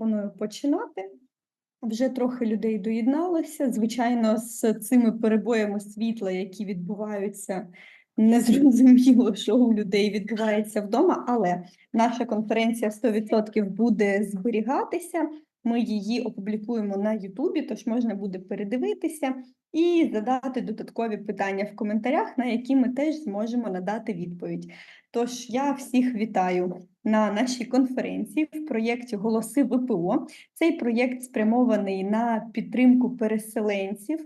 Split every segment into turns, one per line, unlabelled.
пропоную починати. Вже трохи людей доєдналося. Звичайно, з цими перебоями світла, які відбуваються, незрозуміло, що у людей відбувається вдома, але наша конференція 100% буде зберігатися. Ми її опублікуємо на Ютубі, тож можна буде передивитися і задати додаткові питання в коментарях, на які ми теж зможемо надати відповідь. Тож я всіх вітаю на нашій конференції в проєкті Голоси ВПО. Цей проєкт спрямований на підтримку переселенців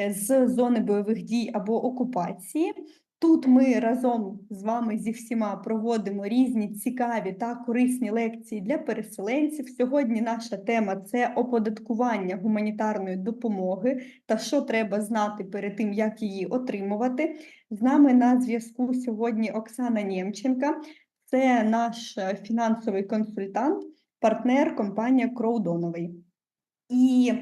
е, з зони бойових дій або окупації. Тут ми разом з вами зі всіма проводимо різні цікаві та корисні лекції для переселенців. Сьогодні наша тема це оподаткування гуманітарної допомоги та що треба знати перед тим, як її отримувати. З нами на зв'язку сьогодні Оксана Нємченка, це наш е, фінансовий консультант, партнер компанія Кроудоновий. І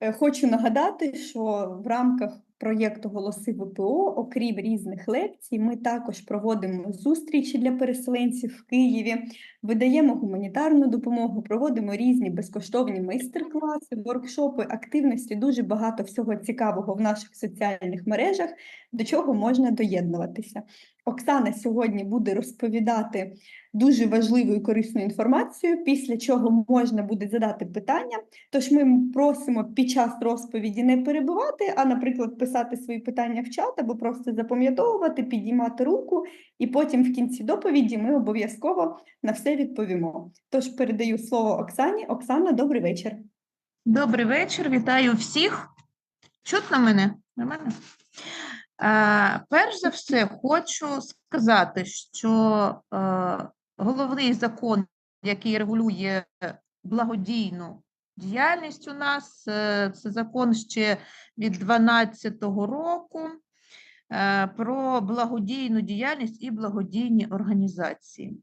е, хочу нагадати, що в рамках проєкту Голоси ВПО, окрім різних лекцій, ми також проводимо зустрічі для переселенців в Києві, видаємо гуманітарну допомогу, проводимо різні безкоштовні майстер-класи, воркшопи, активності, дуже багато всього цікавого в наших соціальних мережах, до чого можна доєднуватися. Оксана сьогодні буде розповідати дуже важливу і корисну інформацію, після чого можна буде задати питання. Тож ми просимо під час розповіді не перебувати, а, наприклад, писати свої питання в чат або просто запам'ятовувати, підіймати руку, і потім в кінці доповіді ми обов'язково на все відповімо. Тож передаю слово Оксані. Оксана, добрий вечір.
Добрий вечір, вітаю всіх. Чутно мене? Нормально? Е, перш за все, хочу сказати, що е, головний закон, який регулює благодійну діяльність у нас, е, це закон ще від 2012 року про благодійну діяльність і благодійні організації.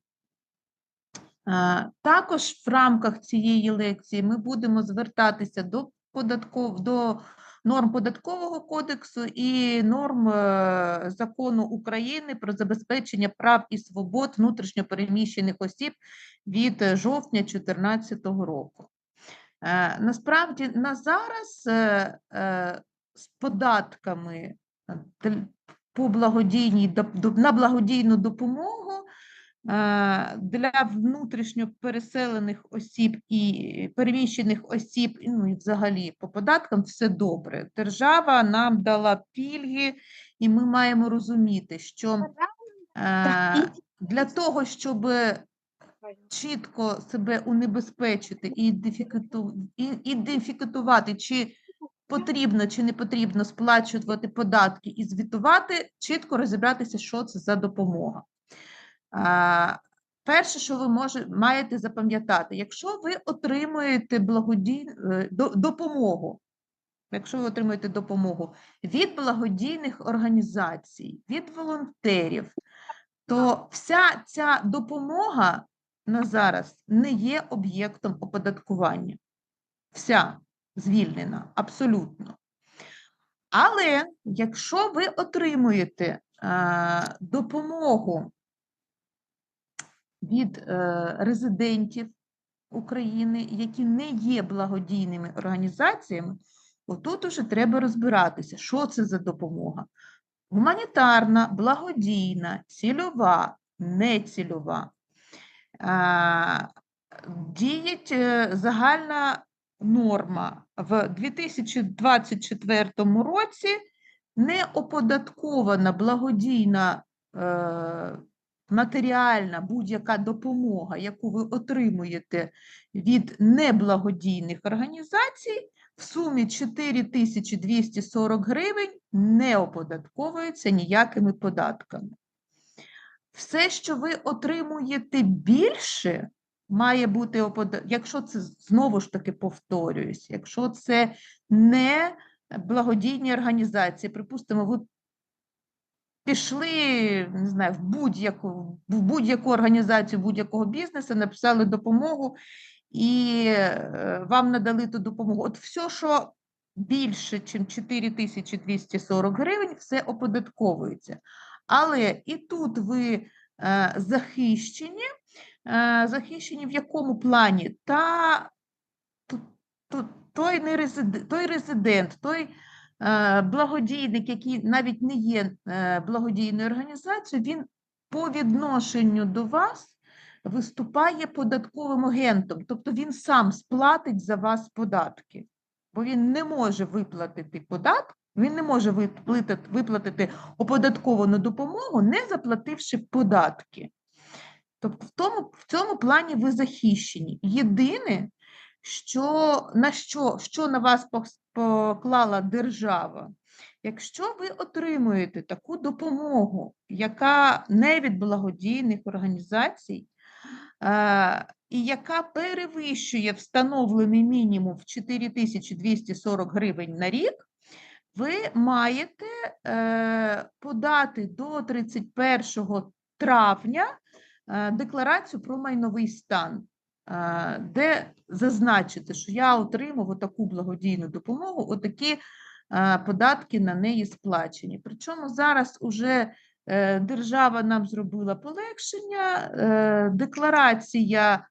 Також в рамках цієї лекції ми будемо звертатися до податков, до норм податкового кодексу і норм е, закону України про забезпечення прав і свобод внутрішньопереміщених осіб від е, жовтня 2014 року. Е, Насправді на зараз з податками по благодійній на благодійну допомогу для внутрішньо переселених осіб і переміщених осіб, ну і взагалі по податкам все добре. Держава нам дала пільги, і ми маємо розуміти, що е, для того, щоб чітко себе унебезпечити і- ідентифікувати, чи потрібно чи не потрібно сплачувати податки і звітувати, чітко розібратися, що це за допомога. Перше, що ви може, маєте запам'ятати, якщо ви отримуєте благодій... е, допомогу, якщо ви отримуєте допомогу від благодійних організацій, від волонтерів, то вся ця допомога на зараз не є об'єктом оподаткування. Вся звільнена, абсолютно. Але якщо ви отримуєте е, допомогу від е, резидентів України, які не є благодійними організаціями, отут уже треба розбиратися, що це за допомога. Гуманітарна, благодійна, цільова, нецільова. Е, Діють е, загальна норма в 2024 році не оподаткована благодійна матеріальна будь-яка допомога, яку ви отримуєте від неблагодійних організацій, в сумі 4240 гривень не оподатковується ніякими податками. Все, що ви отримуєте більше, має бути опода... якщо це знову ж таки повторююсь, якщо це не благодійні організації, припустимо, ви пішли не знаю, в будь-яку в будь-яку організацію будь-якого бізнесу, написали допомогу і е, вам надали ту допомогу. От все, що більше, ніж 4240 гривень, все оподатковується. Але і тут ви е, захищені, е, захищені в якому плані? Та той, не резидент, той резидент, той благодійник, який навіть не є е, благодійною організацією, він по відношенню до вас виступає податковим агентом, тобто він сам сплатить за вас податки, бо він не може виплатити податок, він не може виплатити, оподатковану допомогу, не заплативши податки. Тобто в, тому, в цьому плані ви захищені. Єдине, що на що, що на вас поклала держава, якщо ви отримуєте таку допомогу, яка не від благодійних організацій, е, і яка перевищує встановлений мінімум в 4240 гривень на рік, ви маєте е, подати до 31 травня е, декларацію про майновий стан, де зазначити, що я отримав таку благодійну допомогу, отакі е, податки на неї сплачені. Причому зараз уже е, держава нам зробила полегшення, е, декларація е,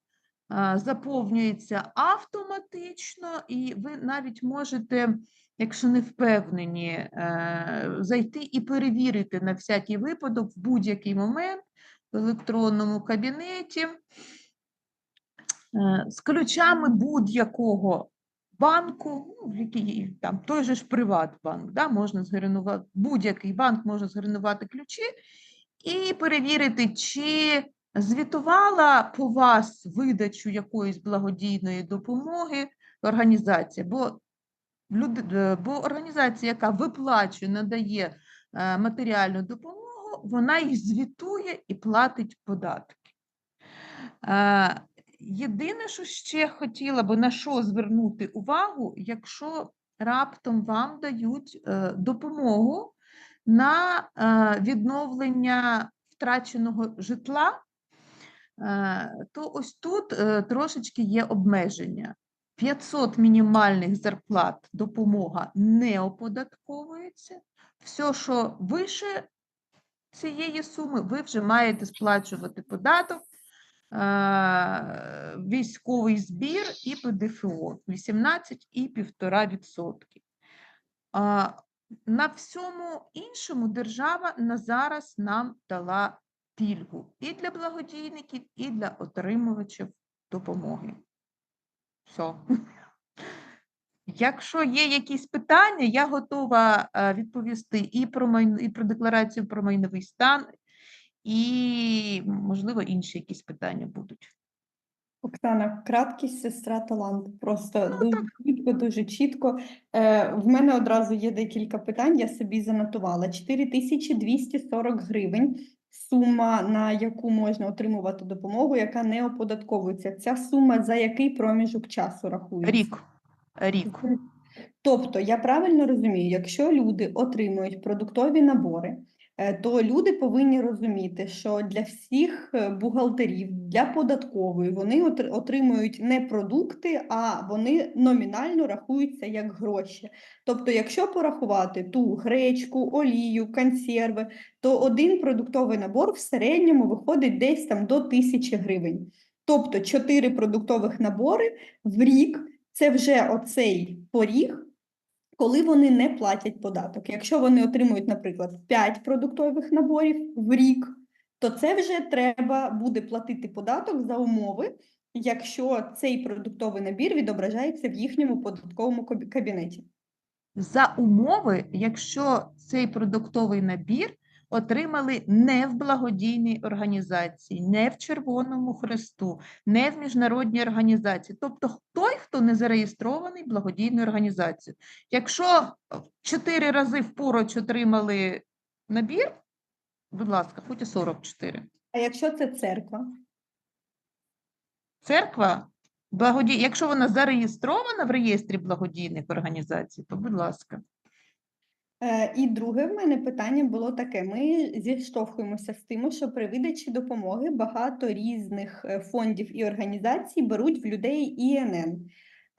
заповнюється автоматично, і ви навіть можете, якщо не впевнені, е, зайти і перевірити на всякий випадок в будь-який момент в електронному кабінеті е, з ключами будь-якого банку, ну, в який там той же ж Приватбанк, да, можна згенерувати, будь-який банк може згенерувати ключі і перевірити, чи звітувала по вас видачу якоїсь благодійної допомоги організація, бо люди, е, бо організація, яка виплачує, надає е, матеріальну допомогу, вона їх звітує і платить податки. Єдине, що ще хотіла би на що звернути увагу, якщо раптом вам дають е, допомогу на е, відновлення втраченого житла, е, то ось тут трошечки є обмеження. 500 мінімальних зарплат допомога не оподатковується. Все, що вище цієї суми, ви вже маєте сплачувати податок, військовий збір і ПДФО 18,1%. А, На всьому іншому держава на зараз нам дала пільгу і для благодійників, і для отримувачів допомоги. Все. Якщо є якісь питання, я готова е, відповісти і про майн... і про декларацію про майновий стан, і, можливо, інші якісь питання будуть.
Оксана, краткість сестра талант. Просто
Ну,
дуже швидко, дуже чітко. Е, в мене одразу є декілька питань, я собі занотувала. 4240 гривень сума, на яку можна отримувати допомогу, яка не оподатковується. Ця сума за який проміжок часу рахується?
Рік. Рік.
Тобто, я правильно розумію, якщо люди отримують продуктові набори, то люди повинні розуміти, що для всіх е, бухгалтерів, для податкової, вони отримують не продукти, а вони номінально рахуються як гроші. Тобто, якщо порахувати ту гречку, олію, консерви, то один продуктовий набор в середньому виходить десь там до тисячі гривень. Тобто, чотири продуктових набори в рік це вже оцей поріг, коли вони не платять податок. Якщо вони отримують, наприклад, 5 продуктових наборів в рік, то це вже треба буде платити податок за умови, якщо цей продуктовий набір відображається в їхньому податковому кабінеті.
За умови, якщо цей продуктовий набір отримали не в благодійній організації, не в Червоному Хресту, не в міжнародній організації, тобто той, хто не зареєстрований благодійною організацією. Якщо в чотири рази впоруч отримали набір, будь ласка, хоч і 44.
А якщо це церква,
Церква, благоді... якщо вона зареєстрована в реєстрі благодійних організацій, то будь ласка.
Е, І друге в мене питання було таке: ми зіштовхуємося з тим, що при видачі допомоги багато різних е, фондів і організацій беруть в людей ІНН,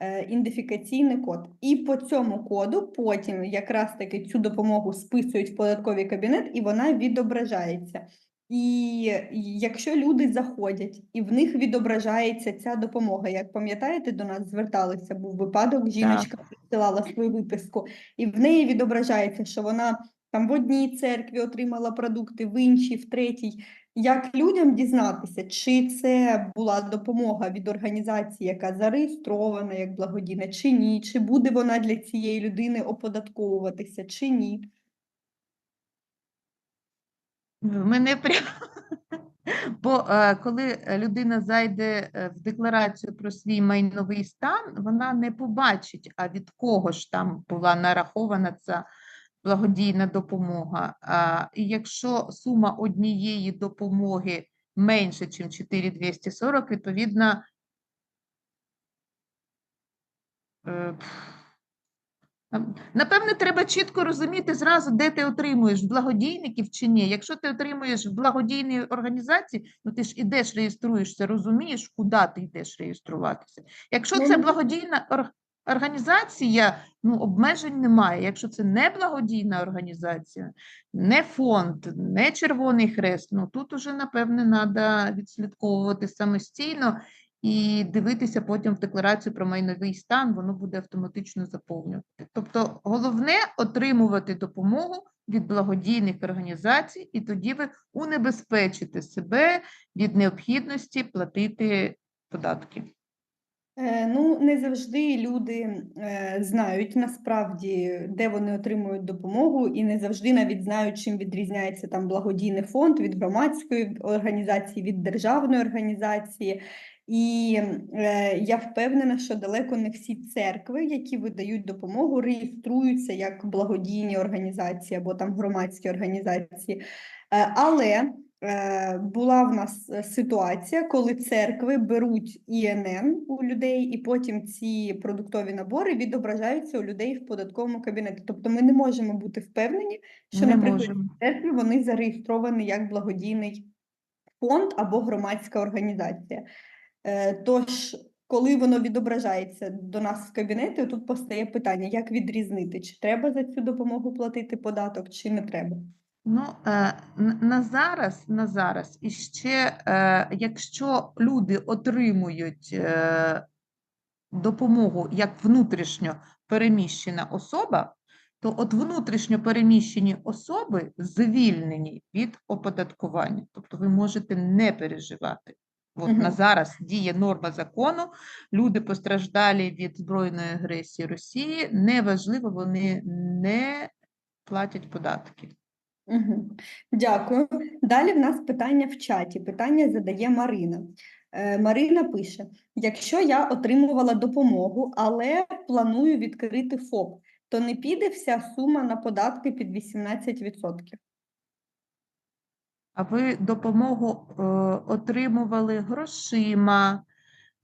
е, ідентифікаційний код. І по цьому коду потім якраз таки цю допомогу списують в податковий кабінет, і вона відображається. І якщо люди заходять і в них відображається ця допомога, як пам'ятаєте, до нас зверталися, був випадок, жіночка присилала свою виписку, і в неї відображається, що вона там в одній церкві отримала продукти, в іншій, в третій. Як людям дізнатися, чи це була допомога від організації, яка зареєстрована як благодійна, чи ні, чи буде вона для цієї людини оподатковуватися, чи ні?
Мене прям. Бо е, коли людина зайде е, в декларацію про свій майновий стан, вона не побачить, а від кого ж там була нарахована ця благодійна допомога. І якщо сума однієї допомоги менше, ніж 4240, відповідно, е, Напевне, треба чітко розуміти зразу, де ти отримуєш благодійників чи ні. Якщо ти отримуєш в благодійній організації, ну ти ж ідеш, реєструєшся, розумієш, куди ти йдеш реєструватися. Якщо це благодійна організація, ну обмежень немає. Якщо це не благодійна організація, не фонд, не Червоний Хрест, ну тут уже, напевне, треба відслідковувати самостійно і дивитися потім в декларацію про майновий стан, воно буде автоматично заповнювати. Тобто головне отримувати допомогу від благодійних організацій, і тоді ви унебезпечите себе від необхідності платити податки.
Е, Ну, не завжди люди е, знають насправді, де вони отримують допомогу, і не завжди навіть знають, чим відрізняється там благодійний фонд від громадської організації, від державної організації. І е, я впевнена, що далеко не всі церкви, які видають допомогу, реєструються як благодійні організації або там громадські організації. Е, але е, була в нас е, ситуація, коли церкви беруть ІНН у людей, і потім ці продуктові набори відображаються у людей в податковому кабінеті. Тобто ми не можемо бути впевнені, що,
Не
наприклад,
можемо.
в церкві вони зареєстровані як благодійний фонд або громадська організація. Е, Тож, коли воно відображається до нас в кабінеті, тут постає питання, як відрізнити, чи треба за цю допомогу платити податок, чи не треба.
Ну, е, на зараз, на зараз, і ще, е, якщо люди отримують допомогу як внутрішньо переміщена особа, то от внутрішньо переміщені особи звільнені від оподаткування. Тобто ви можете не переживати. От на зараз діє норма закону, люди постраждалі від збройної агресії Росії, неважливо, вони не платять податки.
Угу. Дякую. Далі в нас питання в чаті. Питання задає Марина. Е, Марина пише: якщо я отримувала допомогу, але планую відкрити ФОП, то не піде вся сума на податки під 18%.
А ви допомогу е, отримували грошима?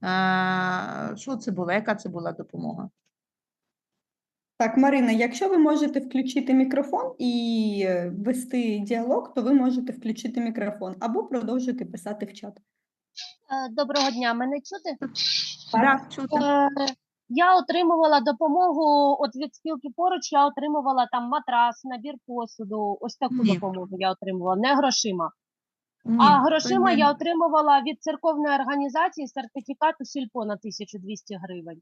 Е, що це було? Яка це була допомога?
Так, Марина, якщо ви можете включити мікрофон і е, вести діалог, то ви можете включити мікрофон або продовжити писати в чат.
Доброго дня, мене чути?
Так, чути.
Я отримувала допомогу от від спілки поруч. Я отримувала там матрас, набір посуду. Ось таку
Ні.
допомогу я отримувала, не грошима.
Ні,
А грошима я отримувала від церковної організації сертифікату сільпо на 1200 гривень.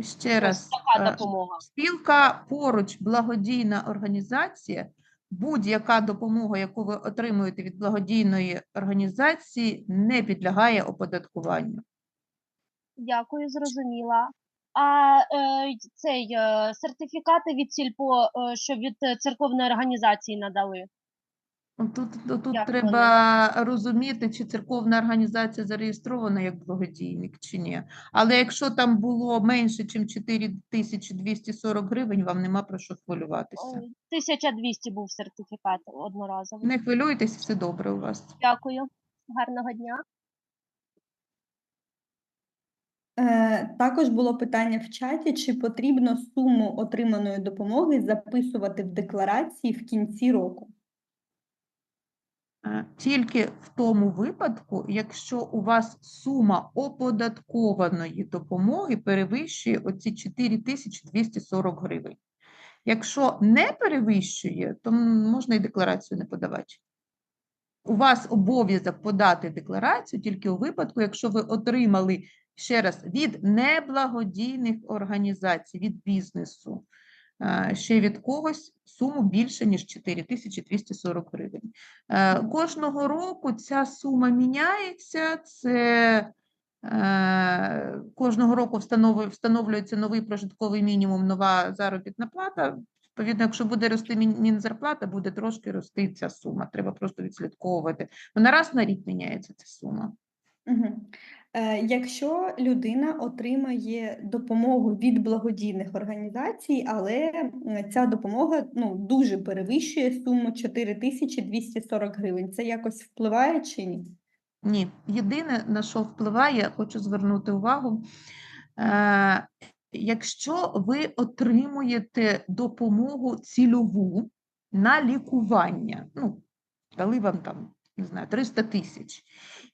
Ще
Ось
раз.
така
е,
допомога.
Спілка поруч благодійна організація. Будь-яка допомога, яку ви отримуєте від благодійної організації, не підлягає оподаткуванню.
Дякую, зрозуміла. А е, цей е, сертифікати від сільпо, е, що від е, церковної організації надали.
Тут, тут, тут
Як
треба розуміти, чи церковна організація зареєстрована як благодійник, чи ні. Але якщо там було менше, ніж 4240 гривень, вам нема про що хвилюватися.
1200 був сертифікат одноразовий.
Не хвилюйтесь, все добре у вас.
Дякую. Гарного дня.
Е, Також було питання в чаті, чи потрібно суму отриманої допомоги записувати в декларації в кінці року.
Е, Тільки в тому випадку, якщо у вас сума оподаткованої допомоги перевищує оці 4240 гривень. Якщо не перевищує, то можна і декларацію не подавати. у вас обов'язок подати декларацію тільки у випадку, якщо ви отримали ще раз від неблагодійних організацій, від бізнесу, е, ще від когось суму більше, ніж 4240 гривень. Е, Кожного року ця сума міняється. Це е, кожного року встановлюється новий прожитковий мінімум, нова заробітна плата. Відповідно, якщо буде рости мін- мінзарплата, буде трошки рости ця сума. Треба просто відслідковувати. Вона раз на рік міняється ця сума.
Угу. Е, якщо людина отримає допомогу від благодійних організацій, але ця допомога ну, дуже перевищує суму 4240 гривень, це якось впливає чи ні?
Ні, єдине, на що впливає, хочу звернути увагу. Е, якщо ви отримуєте допомогу цільову на лікування, ну, дали вам там, не знаю, 300 тисяч.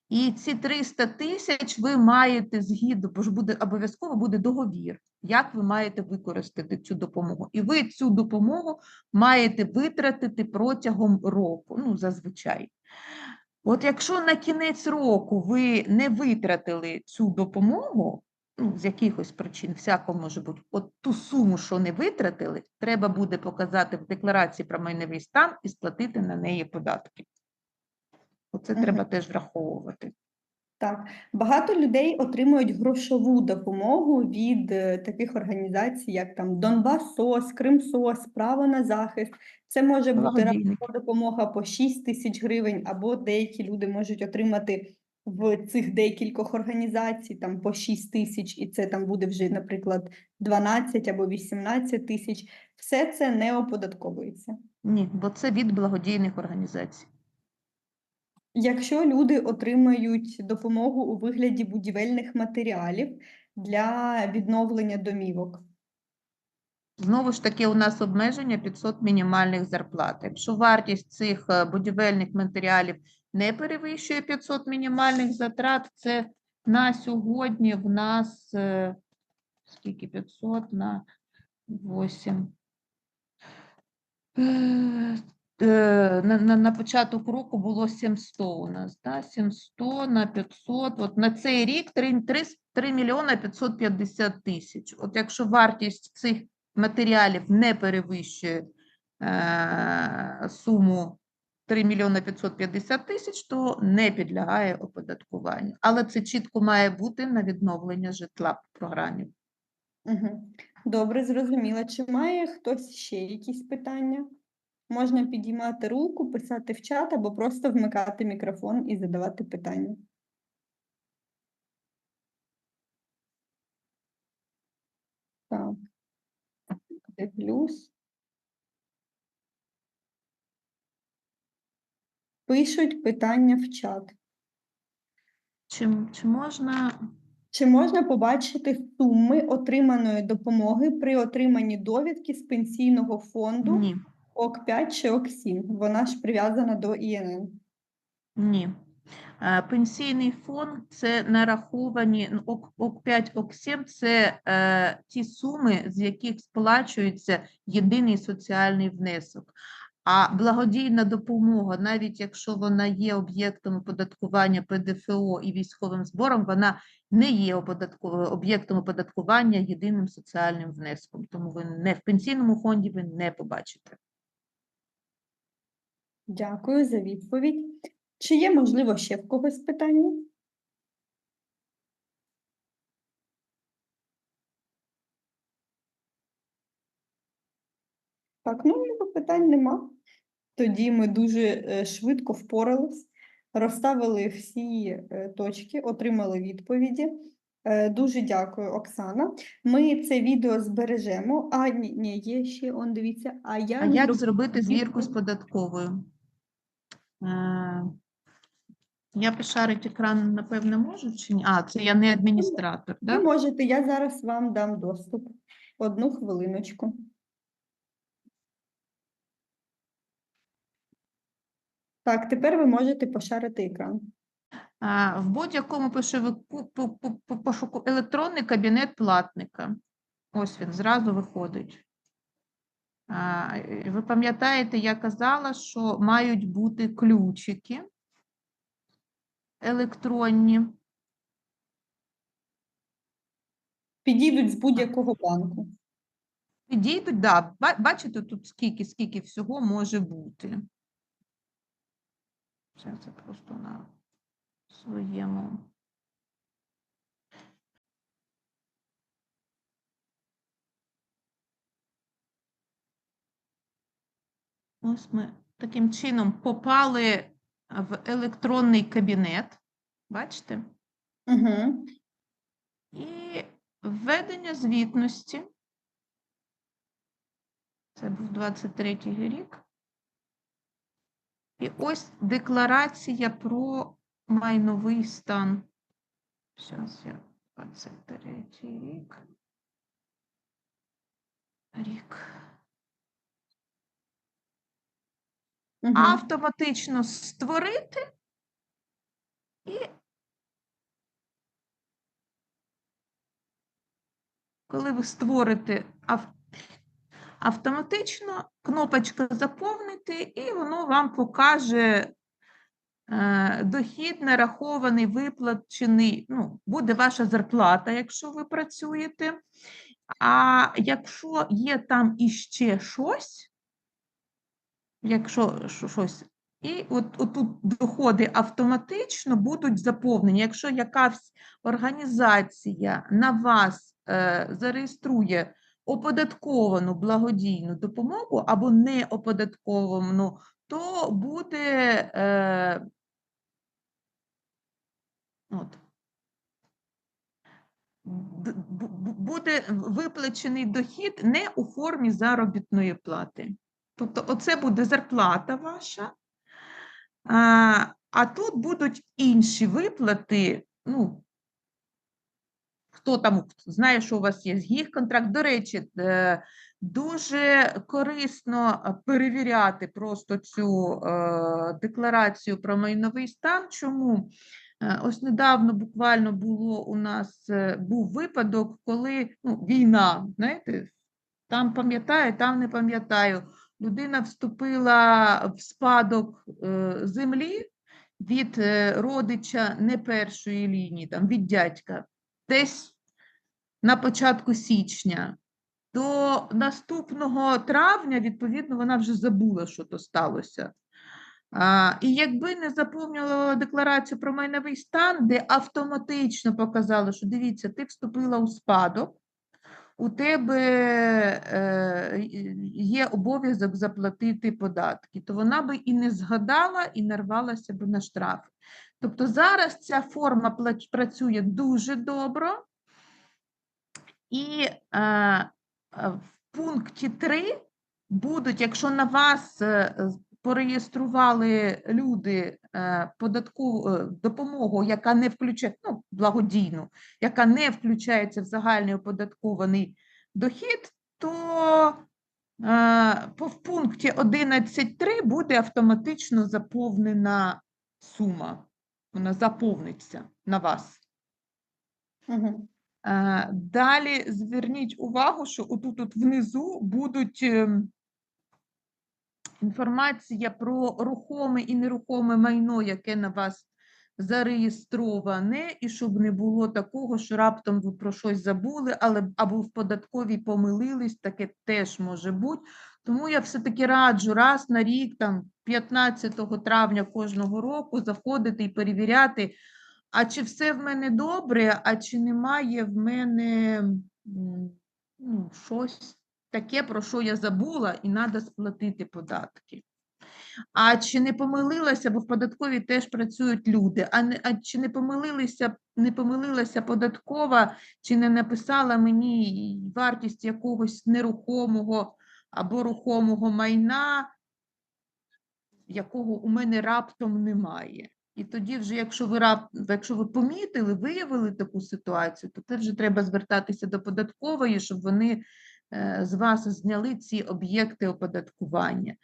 І ці 300 тисяч ви маєте згідно, бо ж буде обов'язково буде договір, як ви маєте використати цю допомогу. І ви цю допомогу маєте витратити протягом року, ну, зазвичай. От якщо на кінець року ви не витратили цю допомогу, ну, з якихось причин, всяко може бути, от ту суму, що не витратили, треба буде показати в декларації про майновий стан і сплатити на неї податки. Оце
Мгм.
треба теж враховувати.
Так, багато людей отримують грошову допомогу від е, таких організацій, як там Донбас СОС, Крим СОС, Право на захист. Це може бути разова допомога по 6 тисяч гривень, або деякі люди можуть отримати в цих декількох організацій там по 6 тисяч, і це там буде вже, наприклад, 12 або 18 тисяч. Все це не оподатковується.
Ні, бо це від благодійних організацій.
Якщо люди отримають допомогу у вигляді будівельних матеріалів для відновлення домівок,
Знову ж таки, у нас обмеження 500 мінімальних зарплат. Якщо вартість цих е, будівельних матеріалів не перевищує 500 мінімальних затрат, це на сьогодні в нас е, скільки 500 на 8. Е, На, на, на початок року було 700 у нас, да? 700 на 500. От на цей рік 3, 3, 3 мільйона 550 тисяч. От якщо вартість цих матеріалів не перевищує е, суму 3 мільйони 550 тисяч, то не підлягає оподаткуванню. Але це чітко має бути на відновлення житла в програмі.
Добре, зрозуміла. Чи має хтось ще якісь питання? Можна підіймати руку, писати в чат або просто вмикати мікрофон і задавати питання. Так. Дивлюсь. Пишуть питання в чат.
Чи, чи можна
Чи можна побачити суми отриманої допомоги при отриманні довідки з пенсійного фонду
ні?
ОК5 чи ОК7? Вона ж прив'язана до ІНН.
Ні. Е, Пенсійний фонд це нараховані ну, ок, ок 5 ок 7 це е, ті суми, з яких сплачується єдиний соціальний внесок. А благодійна допомога, навіть якщо вона є об'єктом оподаткування ПДФО і військовим збором, вона не є об'єктом оподаткування єдиним соціальним внеском. Тому ви не в пенсійному фонді ви не побачите.
Дякую за відповідь. Чи є, можливо, ще в когось питання? Так, ну питань нема. Тоді ми дуже е, швидко впорались, розставили всі е, точки, отримали відповіді. Е, Дуже дякую, Оксана. Ми це відео збережемо. А, ні, ні, є ще, он дивіться, а як,
А як зробити звірку з податковою? Е, Я пошарити екран, напевно, можу чи ні? А, це я не адміністратор,
Ви
так?
можете, я зараз вам дам доступ. Одну хвилиночку. Так, тепер ви можете пошарити екран.
А, В будь-якому пошовику, по- по- по- пошуку електронний кабінет платника. Ось він зразу виходить. І Ви пам'ятаєте, я казала, що мають бути ключики електронні.
Підійдуть з будь-якого банку.
Підійдуть, да. Бачите, тут скільки, скільки всього може бути. Зараз я просто на своєму. Ось ми таким чином попали в електронний кабінет. Бачите?
Угу.
І введення звітності. Це був 23-й рік. І ось декларація про майновий стан. Зараз я 23-й рік. Рік.
Угу.
Автоматично створити і коли ви створите ав- автоматично, кнопочка заповнити, і воно вам покаже е, дохід нарахований, виплачений. Ну, буде ваша зарплата, якщо ви працюєте. А якщо є там іще щось, якщо щось, і от отут доходи автоматично будуть заповнені. Якщо якась організація на вас е, зареєструє оподатковану благодійну допомогу або не оподатковану, то буде е, от, буде виплачений дохід не у формі заробітної плати. Тобто, оце буде зарплата ваша, а, а тут будуть інші виплати. Ну, хто там знає, що у вас є їх контракт. До речі, е, дуже корисно перевіряти просто цю е, декларацію про майновий стан. Чому? Е, Ось недавно буквально було у нас був випадок, коли ну, війна, знаєте, там пам'ятаю, там не пам'ятаю. Людина вступила в спадок е, землі від е, родича не першої лінії, там від дядька, десь на початку січня. До наступного травня, відповідно, вона вже забула, що то сталося. А, і якби не заповнювала декларацію про майновий стан, де автоматично показали, що дивіться, ти вступила у спадок, у тебе е, є обов'язок заплатити податки, то вона би і не згадала, і нарвалася б на штрафи. Тобто зараз ця форма працює дуже добре, і е, е, в пункті 3 будуть, якщо на вас пореєстрували люди е, податкову е, допомогу, яка не включає, ну, благодійну, яка не включається в загальний оподаткований дохід, то е, по в пункті 11.3 буде автоматично заповнена сума. Вона заповниться на вас.
Угу.
Далі зверніть увагу, що отут от внизу будуть ем, інформація про рухоме і нерухоме майно, яке на вас зареєстроване, і щоб не було такого, що раптом ви про щось забули, але або в податковій помилились, таке теж може бути. Тому я все-таки раджу раз на рік, там 15 травня кожного року, заходити і перевіряти, а чи все в мене добре, а чи немає в мене ну, щось таке, про що я забула, і треба сплатити податки. А чи не помилилася, бо в податковій теж працюють люди, а, не, а чи не помилилися, не помилилася податкова, чи не написала мені вартість якогось нерухомого або рухомого майна, якого у мене раптом немає. І тоді, вже, якщо ви рап... якщо ви помітили, виявили таку ситуацію, то це вже треба звертатися до податкової, щоб вони з вас зняли ці об'єкти оподаткування.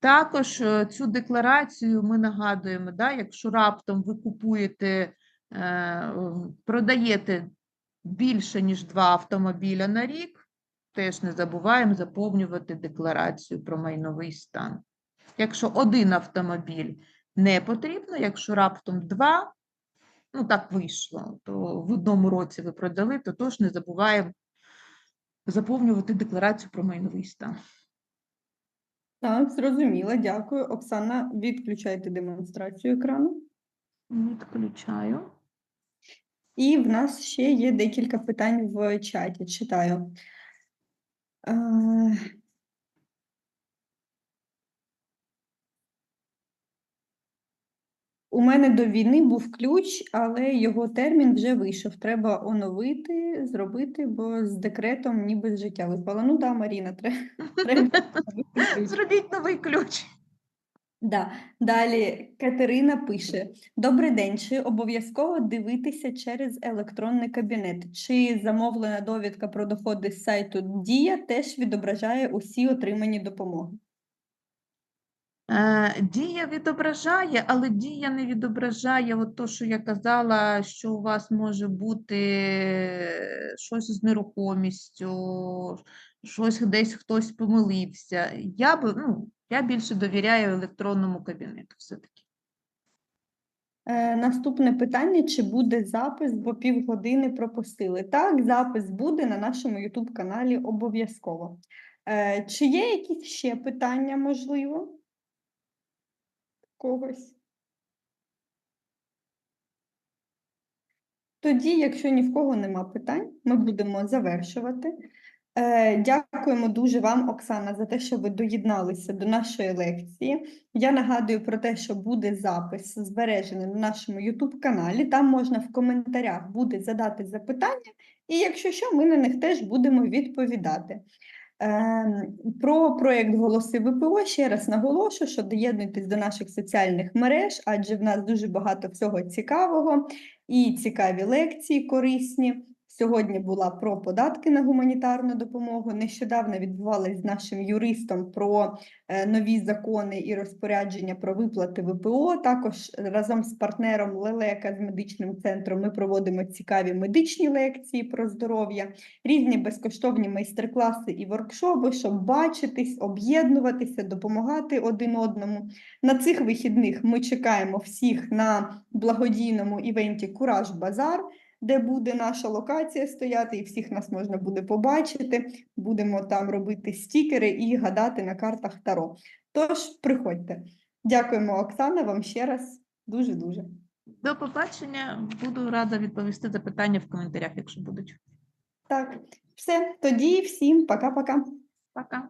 Також е, цю декларацію ми нагадуємо, да, якщо раптом ви купуєте, е, продаєте більше, ніж два автомобіля на рік, теж не забуваємо заповнювати декларацію про майновий стан. Якщо один автомобіль не потрібно. Якщо раптом два, ну так вийшло, то в одному році ви продали, то тож не забуваємо заповнювати декларацію про майновий стан.
Так, зрозуміло, дякую. Оксана, відключайте демонстрацію екрану.
Відключаю.
І в нас ще є декілька питань в чаті. Читаю. Е, У мене до війни був ключ, але його термін вже вийшов. Треба оновити, зробити, бо з декретом ніби з життя випало. Ну так, Маріна, треба. треба.
Зробіть новий ключ.
Да. Далі Катерина пише: Добрий день. Чи обов'язково дивитися через електронний кабінет? Чи замовлена довідка про доходи з сайту Дія теж відображає усі отримані допомоги?
Е, Дія відображає, але дія не відображає от то, що я казала, що у вас може бути щось з нерухомістю, щось десь хтось помилився. Я би, ну, я більше довіряю електронному кабінету все-таки.
Е, наступне питання: чи буде запис, бо півгодини пропустили? Так, запис буде на нашому YouTube каналі обов'язково. Е, чи є якісь ще питання, можливо? Когось? Тоді, якщо ні в кого нема питань, ми будемо завершувати. Е, Дякуємо дуже вам, Оксана, за те, що ви доєдналися до нашої лекції. Я нагадую про те, що буде запис збережений на нашому YouTube каналі. Там можна в коментарях буде задати запитання, і якщо що, ми на них теж будемо відповідати. Ем, Про проєкт Голоси ВПО ще раз наголошую, що доєднуйтесь до наших соціальних мереж, адже в нас дуже багато всього цікавого і цікаві лекції корисні. Сьогодні була про податки на гуманітарну допомогу. Нещодавно відбувалась з нашим юристом про е, нові закони і розпорядження про виплати ВПО. Також разом з партнером Лелека з медичним центром ми проводимо цікаві медичні лекції про здоров'я різні безкоштовні майстер-класи і воркшопи, щоб бачитись, об'єднуватися, допомагати один одному. На цих вихідних ми чекаємо всіх на благодійному івенті Кураж Базар, де буде наша локація стояти, і всіх нас можна буде побачити. Будемо там робити стікери і гадати на картах Таро. Тож приходьте. Дякуємо, Оксана, вам ще раз дуже-дуже.
До побачення. Буду рада відповісти запитання в коментарях, якщо будуть.
Так, все, тоді всім пока-пока.
Пока.